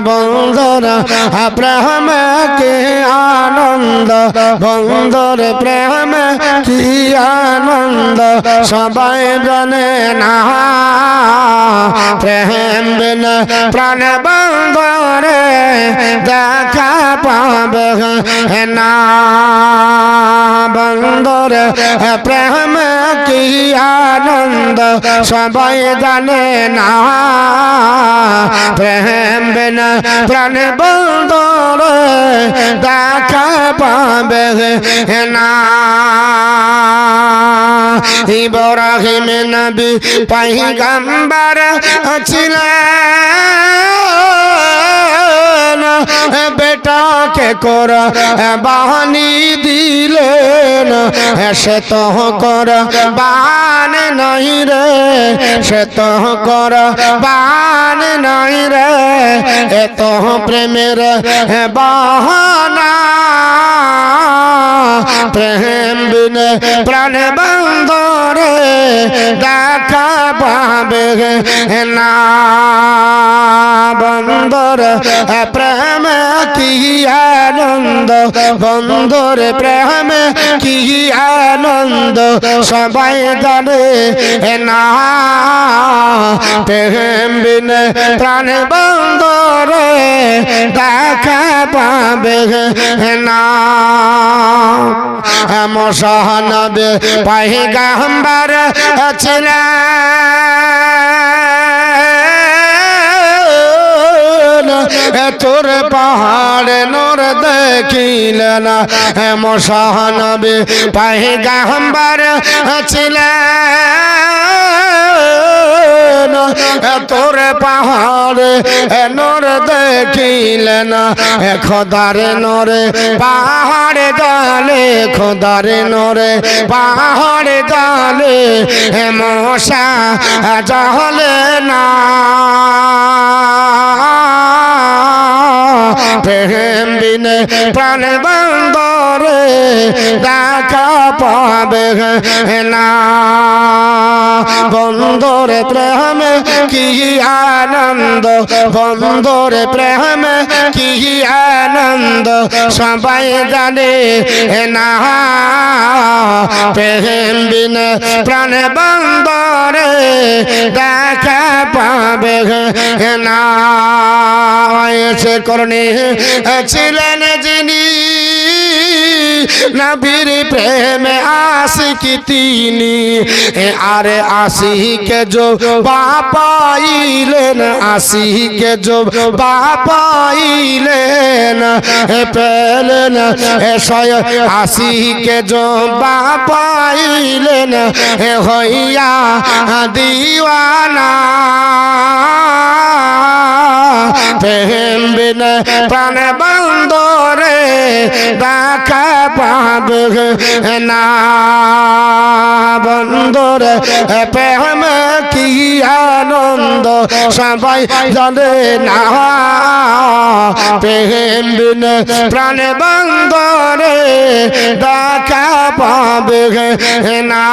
বন্ধুর প্রেম কি আনন্দ। বন্ধুর প্রেম কি আনন্দ? সবাই জানে না। প্রেম প্রাণ বন্ধরে দেখা পাবে না। বন্ধরে প্রেম কি আনন্দ? সবাই জানে না। প্রেম বিন প্রাণ বন্দর দেখা পাবে না। ইব্রাহিম নবী পয়গম্বর ছিলেন। বেটাকে কর বাহানি দিলেন। সে তো কর বান নাই রে। সে তো কর বান নাই রে। এত প্রেমের বাহানা। প্রেম প্রাণ বন্ধরে দেখা পাবে না বন্ধর প্রেম কি আনন্দ বন্ধর প্রেম কি আনন্দ, সবাই জানে না। প্রেম বিনে প্রাণ বন্ধরে দেখা পাবে না। মশানবে পাইগাম্বার ছিলেন তোর পাহাড় নোর দেখিলেন মশানবে পাইগাম্বার তোর পাহাড়ে নোর দেখিলেন খোদারে নরে, পাহাড়ে জালে, খোদারে নরে, পাহাড়ে জালে মশা জহলে না। প্রেম বিনে প্রাণ বন্দরে দেখা পাবে না। বন্দরে প্রেম, কি আনন্দ? বন্দরে প্রেম, কি আনন্দ? সবাই জানে না, প্রেম বিনে প্রাণ বন্দরে দেখা পাবে। না সে করণে ছিলেন যিনি নবীর প্রেমে আশিকি তিনি? আরে আশিকে জো বাপাইলেন? আশিকে জো বাপাইলেন? পেলেন? সয় আশিকে জো বাপাইলেন? হইয়া দিওয়ানা। পাবে না। বন্দরে প্রেম কি আনন্দ? সবাই জানে না। প্রেম বিন প্রাণ বন্দরে ডাকা পাবে না।